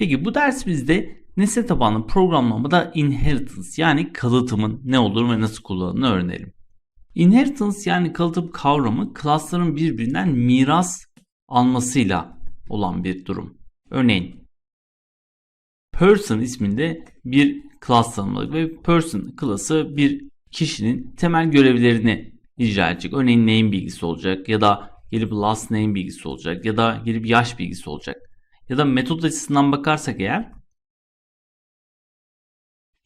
Peki bu dersimizde nesne tabanlı programlamada inheritance yani kalıtımın ne olduğunu ve nasıl kullanıldığını öğrenelim. Inheritance yani kalıtım kavramı klasların birbirinden miras almasıyla olan bir durum. Örneğin person isminde bir class tanımladık ve person klası bir kişinin temel görevlerini icra edecek. Örneğin name bilgisi olacak ya da gelip last name bilgisi olacak ya da gelip yaş bilgisi olacak. Ya da metot açısından bakarsak eğer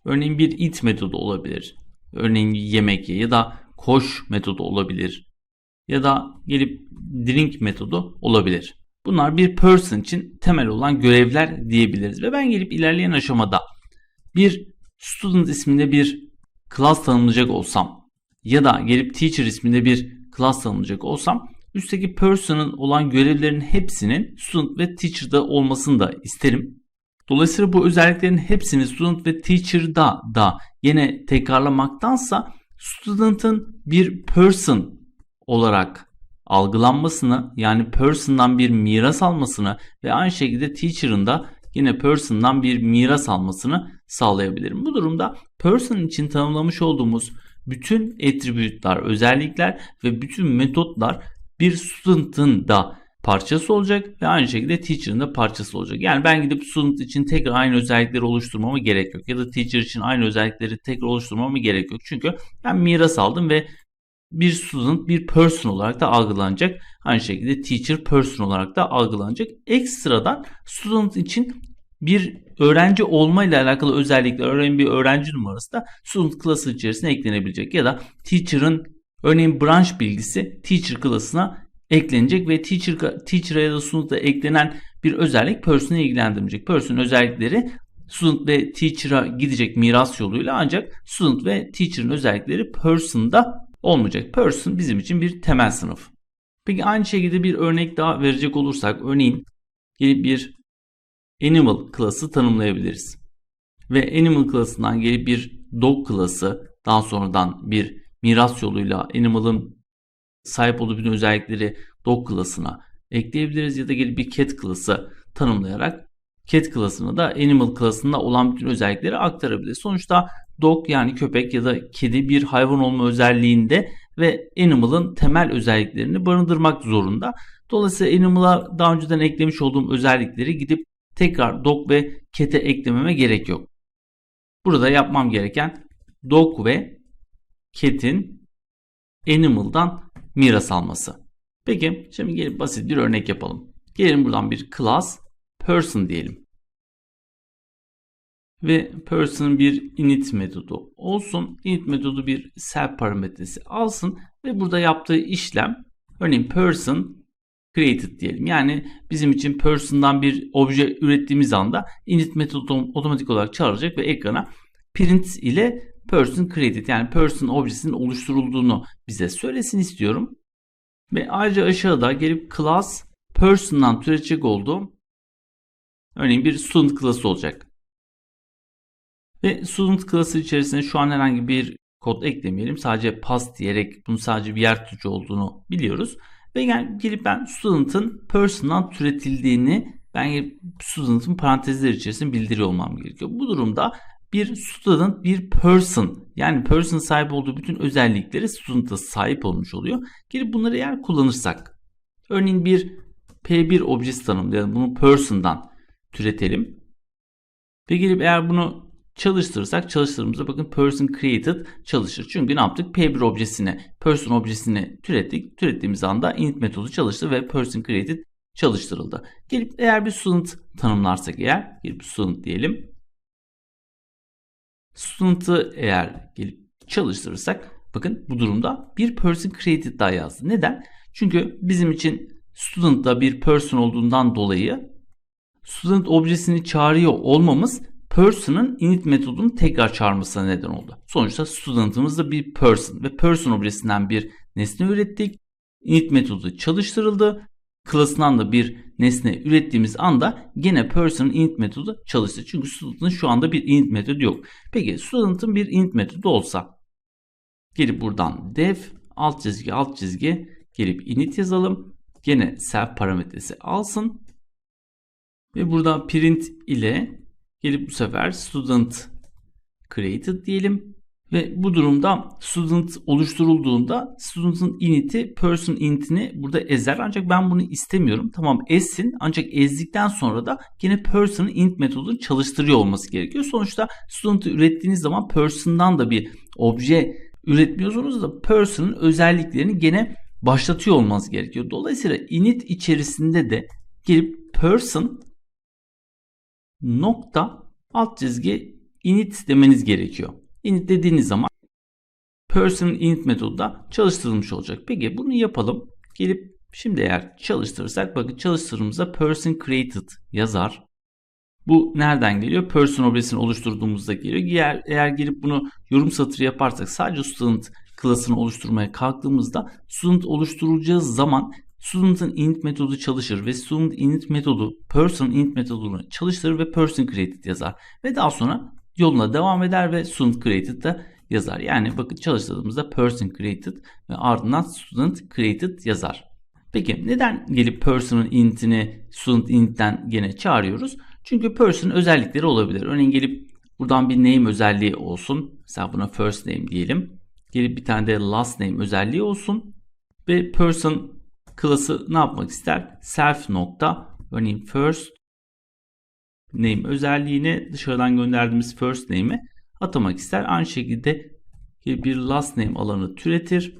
örneğin bir it metodu olabilir. Örneğin yemek ye ya da koş metodu olabilir. Ya da gelip drink metodu olabilir. Bunlar bir person için temel olan görevler diyebiliriz. Ve ben gelip ilerleyen aşamada bir student isminde bir class tanımlayacak olsam ya da gelip teacher isminde bir class tanımlayacak olsam üstteki person'ın olan görevlerin hepsinin student ve teacher'da olmasını da isterim. Dolayısıyla bu özelliklerin hepsini student ve teacher'da da yine tekrarlamaktansa student'ın bir person olarak algılanmasını yani person'dan bir miras almasını ve aynı şekilde teacher'ın da yine person'dan bir miras almasını sağlayabilirim. Bu durumda person için tanımlamış olduğumuz bütün attribute'lar, özellikler ve bütün metotlar bir student'ın da parçası olacak ve aynı şekilde teacher'ın da parçası olacak. Yani ben gidip student için tekrar aynı özellikleri oluşturmama gerek yok. Ya da teacher için aynı özellikleri tekrar oluşturmama gerek yok. Çünkü ben miras aldım ve bir student bir person olarak da algılanacak. Aynı şekilde teacher person olarak da algılanacak. Ekstradan student için bir öğrenci olma ile alakalı özellikler, örneğin bir öğrenci numarası da student klası içerisine eklenebilecek ya da teacher'ın örneğin branch bilgisi teacher klasına eklenecek ve teacher teacher'a ya da student'a eklenen bir özellik person'ı ilgilendirmeyecek. Person özellikleri student ve teacher'a gidecek miras yoluyla ancak student ve teacher'ın özellikleri person'da olmayacak. Person bizim için bir temel sınıf. Peki aynı şekilde bir örnek daha verecek olursak örneğin gelip bir animal klası tanımlayabiliriz. Ve animal klasından gelip bir dog klası daha sonradan bir miras yoluyla animal'ın sahip olduğu bütün özellikleri dog klasına ekleyebiliriz ya da gelip bir cat klası tanımlayarak cat klasına da animal klasında olan bütün özellikleri aktarabiliriz. Sonuçta dog yani köpek ya da kedi bir hayvan olma özelliğinde ve animal'ın temel özelliklerini barındırmak zorunda. Dolayısıyla animal'a daha önceden eklemiş olduğum özellikleri gidip tekrar dog ve cat'e eklememe gerek yok. Burada yapmam gereken dog ve cat'in animal'dan miras alması. Peki şimdi gelip basit bir örnek yapalım. Gelin buradan bir class person diyelim. Ve person bir init metodu olsun. Init metodu bir self parametresi alsın ve burada yaptığı işlem örneğin person created diyelim. Yani bizim için person'dan bir obje ürettiğimiz anda init metodu otomatik olarak çağıracak ve ekrana print ile person created yani person objesinin oluşturulduğunu bize söylesin istiyorum. Ve ayrıca aşağıda gelip class person'dan türetecek olduğum örneğin bir student klası olacak. Ve student klası içerisinde şu an herhangi bir kod eklemeyelim. Sadece pass diyerek bunu sadece bir yer tutucu olduğunu biliyoruz. Ve yani gelip ben student'ın person'dan türetildiğini ben student'ın parantezler içerisinde bildiriyor olmam gerekiyor. Bu durumda bir student bir person yani person sahip olduğu bütün özellikleri student'a sahip olmuş oluyor. Gelip bunları eğer kullanırsak örneğin bir P1 objesi tanımlayalım. Bunu person'dan türetelim. Ve gelip eğer bunu çalıştırırsak çalıştırdığımızda bakın person created çalışır. Çünkü ne yaptık? P1 objesini, person objesini türettik. Türettiğimiz anda init metodu çalıştı ve person created çalıştırıldı. Gelip eğer bir student tanımlarsak eğer, gelip student diyelim. Student'ı eğer gelip çalıştırırsak bakın bu durumda bir person created daha yazdı. Neden? Çünkü bizim için student da bir person olduğundan dolayı student objesini çağırıyor olmamız person'ın init metodunu tekrar çağırmasına neden oldu. Sonuçta student'ımız da bir person ve person objesinden bir nesne ürettik. Init metodu çalıştırıldı. Klasından da bir nesne ürettiğimiz anda gene person'ın init metodu çalıştı. Çünkü student'ın şu anda bir init metodu yok. Peki student'ın bir init metodu olsa gelip buradan def alt çizgi alt çizgi gelip init yazalım. Gene self parametresi alsın Ve burada print ile gelip bu sefer student created diyelim. Ve bu durumda student oluşturulduğunda student'ın init'i person int'ini burada ezer. Ancak ben bunu istemiyorum. Tamam ezsin ancak ezdikten sonra da yine person'ın int metodunu çalıştırıyor olması gerekiyor. Sonuçta student'ı ürettiğiniz zaman person'dan da bir obje üretmiyorsunuz da person'ın özelliklerini gene başlatıyor olmanız gerekiyor. Dolayısıyla init içerisinde de gelip person nokta alt çizgi init demeniz gerekiyor. Init dediğiniz zaman person init metodu da çalıştırılmış olacak. Peki bunu yapalım. Gelip şimdi eğer çalıştırırsak bakın çalıştırdığımızda person created yazar. Bu nereden geliyor? Person objesini oluşturduğumuzda geliyor. Eğer, eğer gelip bunu yorum satırı yaparsak sadece student klasını oluşturmaya kalktığımızda student oluşturulacağı zaman student'ın init metodu çalışır ve student init metodu person init metodunu çalıştırır ve person created yazar. Ve daha sonra yoluna devam eder ve student created da yazar. Yani bakın çalıştırdığımızda person created ve ardından student created yazar. Peki neden gelip person'ın int'ini student int'ten gene çağırıyoruz? Çünkü person özellikleri olabilir. Örneğin gelip buradan bir name özelliği olsun. Mesela buna first name diyelim. Gelip bir tane de last name özelliği olsun. Ve person klası ne yapmak ister? Self nokta örneğin first name özelliğini dışarıdan gönderdiğimiz first name'e atamak ister. Aynı şekilde bir last name alanı türetir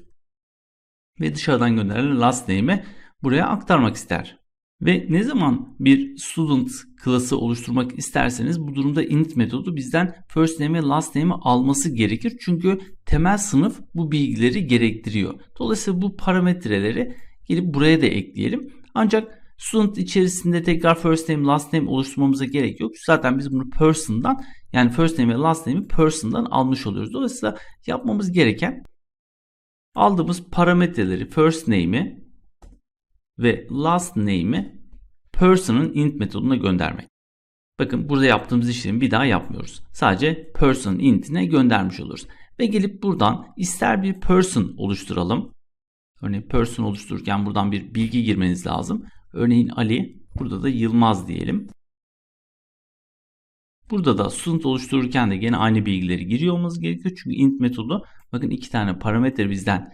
ve dışarıdan gönderilen last name'i buraya aktarmak ister. Ve ne zaman bir student klası oluşturmak isterseniz bu durumda init metodu bizden first name ve last name'i alması gerekir. Çünkü temel sınıf bu bilgileri gerektiriyor. Dolayısıyla bu parametreleri gelip buraya da ekleyelim. Ancak student içerisinde tekrar first name last name oluşturmamıza gerek yok. Zaten biz bunu person'dan yani first name ve last name'i person'dan almış oluyoruz. Dolayısıyla yapmamız gereken aldığımız parametreleri first name'i ve last name'i person'ın int metoduna göndermek. Bakın burada yaptığımız işlemi bir daha yapmıyoruz. Sadece person int'ine göndermiş oluruz. Ve gelip buradan ister bir person oluşturalım. Örneğin person oluştururken buradan bir bilgi girmeniz lazım. Örneğin Ali, burada da Yılmaz diyelim. Burada da student oluştururken de gene aynı bilgileri giriyor olmanız gerekiyor. Çünkü int metodu bakın iki tane parametre bizden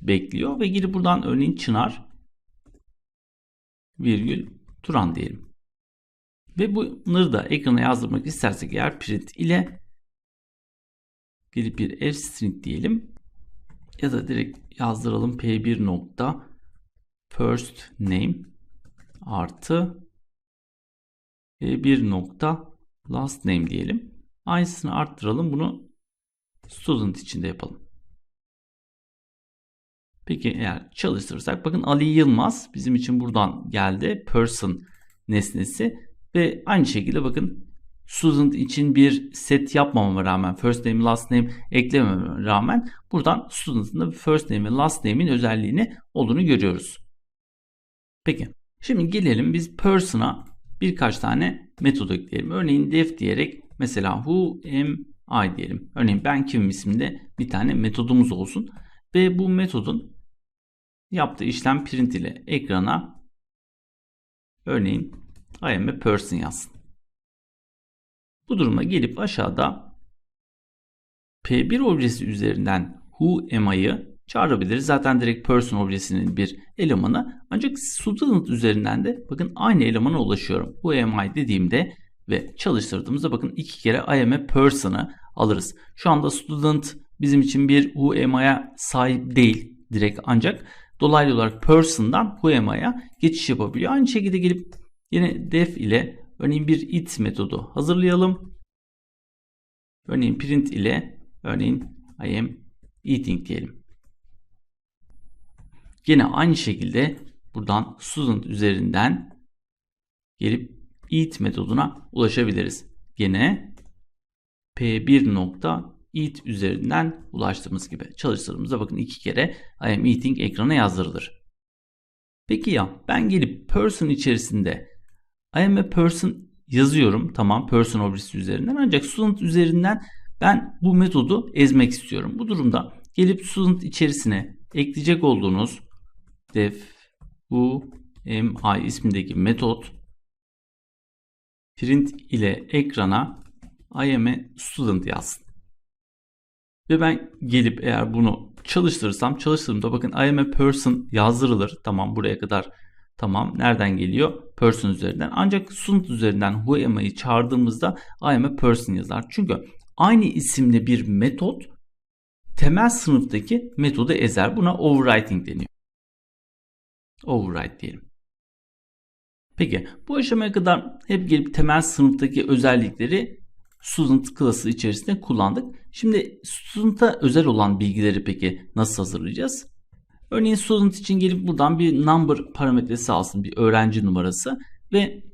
bekliyor ve girip buradan örneğin Çınar virgül Turan diyelim. Ve bunları da ekrana yazdırmak istersek eğer print ile gelip bir f string diyelim ya da direkt yazdıralım p1 nokta first name artı p1 nokta last name diyelim. Aynısını arttıralım. Bunu student içinde yapalım. Peki eğer çalıştırırsak bakın Ali Yılmaz bizim için buradan geldi. Person nesnesi ve aynı şekilde bakın student için bir set yapmamama rağmen first name last name eklemememe rağmen buradan student'ın da first name ve last name'in özelliğini olduğunu görüyoruz. Peki şimdi gelelim biz person'a birkaç tane metod ekleyelim. Örneğin def diyerek mesela who am I diyelim. Örneğin ben kimim isimde bir tane metodumuz olsun ve bu metodun yaptığı işlem print ile ekrana örneğin I am a person yazsın. Bu duruma gelip aşağıda P1 objesi üzerinden who am I'ı çağırabiliriz. Zaten direkt person objesinin bir elemanı. Ancak student üzerinden de bakın aynı elemana ulaşıyorum. Who am I dediğimde ve çalıştırdığımızda bakın iki kere I am a person'ı alırız. Şu anda student bizim için bir who am I'ya sahip değil direkt ancak dolaylı olarak person'dan who am I'ya geçiş yapabiliyor. Aynı şekilde gelip yine def ile örneğin bir it metodu hazırlayalım. Örneğin print ile örneğin I am eating diyelim. Yine aynı şekilde buradan student üzerinden gelip eat metoduna ulaşabiliriz. Yine p1 nokta eat üzerinden ulaştığımız gibi çalıştırdığımızda bakın iki kere I am eating ekrana yazdırılır. Peki ya ben gelip person içerisinde I am a person yazıyorum. Tamam person objesi üzerinden ancak student üzerinden ben bu metodu ezmek istiyorum. Bu durumda gelip student içerisine ekleyecek olduğunuz def bu mi ismindeki metot print ile ekrana I am a student yazsın. Ve ben gelip eğer bunu çalıştırırsam çalıştırdığımda bakın I am a person yazdırılır. Tamam buraya kadar tamam. Nereden geliyor? Person üzerinden. Ancak student üzerinden who am I'yi çağırdığımızda I am a person yazar. Çünkü aynı isimli bir metot temel sınıftaki metodu ezer. Buna overwriting deniyor. Override diyelim. Peki bu aşamaya kadar hep gelip temel sınıftaki özellikleri student klası içerisinde kullandık. Şimdi student'a özel olan bilgileri peki nasıl hazırlayacağız? Örneğin student için gelip buradan bir number parametresi alsın, bir öğrenci numarası ve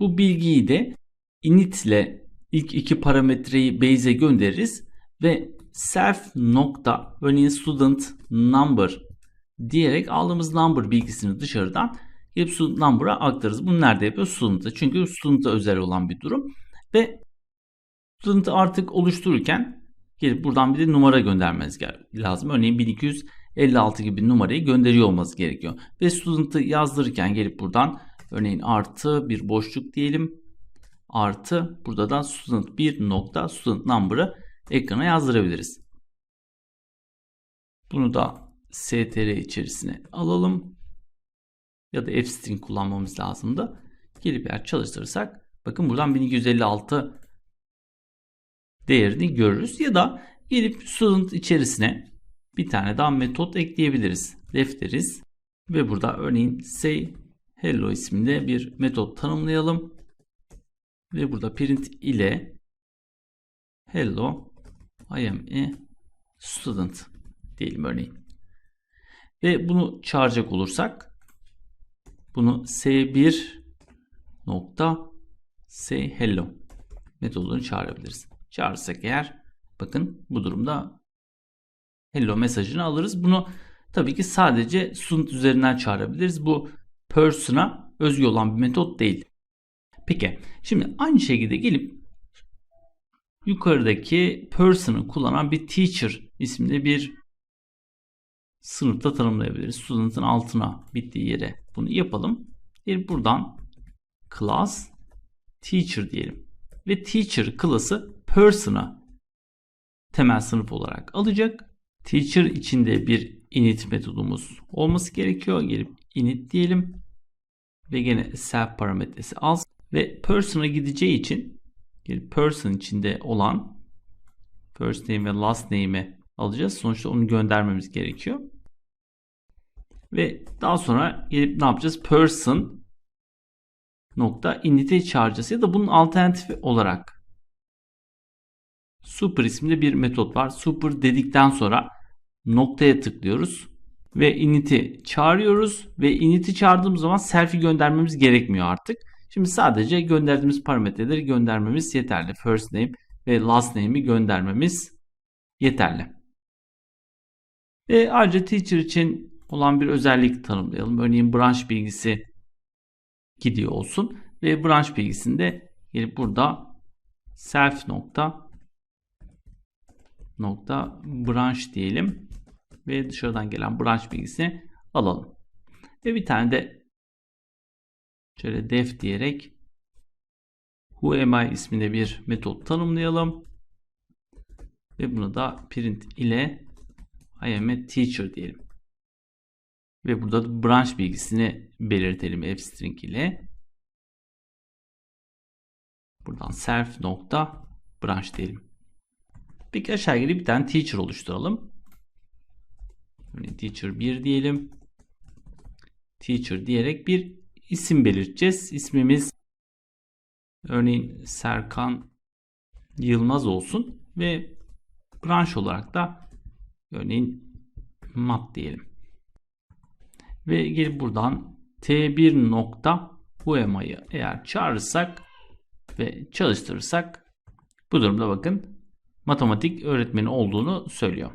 bu bilgiyi de init ile ilk iki parametreyi base'e göndeririz ve self nokta örneğin student number diyerek aldığımız number bilgisini dışarıdan gelip student number'a aktarırız. Bunu nerede yapıyoruz? Student'a. Çünkü student'a özel olan bir durum. Ve student'ı artık oluştururken gelip buradan bir de numara göndermeniz lazım. Örneğin 1256 gibi numarayı gönderiyor olması gerekiyor. Ve student'ı yazdırırken gelip buradan örneğin artı bir boşluk diyelim. Artı burada da student 1 nokta student number'ı ekrana yazdırabiliriz. Bunu da str içerisine alalım. Ya da fstring kullanmamız lazımdı. Gelip eğer çalıştırırsak bakın buradan 1256 değerini görürüz. Ya da gelip student içerisine bir tane daha metot ekleyebiliriz. Def deriz. Ve burada örneğin say hello isminde bir metot tanımlayalım. Ve burada print ile hello I am a student diyelim örneğin. Ve bunu çağıracak olursak bunu s1 nokta say hello metodunu çağırabiliriz. Çağırırsak eğer bakın bu durumda hello mesajını alırız. Bunu tabii ki sadece student üzerinden çağırabiliriz. Bu person'a özgü olan bir metot değil. Peki şimdi aynı şekilde gelip yukarıdaki person'ı kullanan bir teacher isimli bir sınıfta tanımlayabiliriz. Student'ın altına bittiği yere bunu yapalım. Bir buradan class teacher diyelim. Ve teacher klası person'a temel sınıf olarak alacak. Teacher içinde bir init metodumuz olması gerekiyor. Gelip init diyelim. Ve gene self parametresi al. Ve person'a gideceği için gelip person içinde olan first name ve last name'i alacağız. Sonuçta onu göndermemiz gerekiyor. Ve daha sonra gelip ne yapacağız? Person nokta init'i çağıracağız ya da bunun alternatifi olarak super isimli bir metot var. Super dedikten sonra noktaya tıklıyoruz ve init'i çağırıyoruz ve init'i çağırdığımız zaman selfie göndermemiz gerekmiyor artık. Şimdi sadece gönderdiğimiz parametreleri göndermemiz yeterli. First name ve last name'i göndermemiz yeterli. Ve ayrıca teacher için olan bir özellik tanımlayalım. Örneğin branş bilgisi gidiyor olsun ve branş bilgisinde gelip burada self nokta nokta branş diyelim ve dışarıdan gelen branş bilgisini alalım. Ve bir tane de şöyle def diyerek who am I isminde bir metot tanımlayalım. Ve bunu da print ile I am a teacher diyelim. Ve burada branch bilgisini belirtelim fstring ile. Buradan self nokta branch diyelim. Peki aşağı gelip bir tane teacher oluşturalım. Örneğin teacher 1 diyelim. Teacher diyerek bir isim belirteceğiz. İsmimiz örneğin Serkan Yılmaz olsun ve branş olarak da örneğin mat diyelim. Ve gelip buradan t1 nokta UEMA'yı eğer çağırırsak ve çalıştırırsak bu durumda bakın matematik öğretmeni olduğunu söylüyor.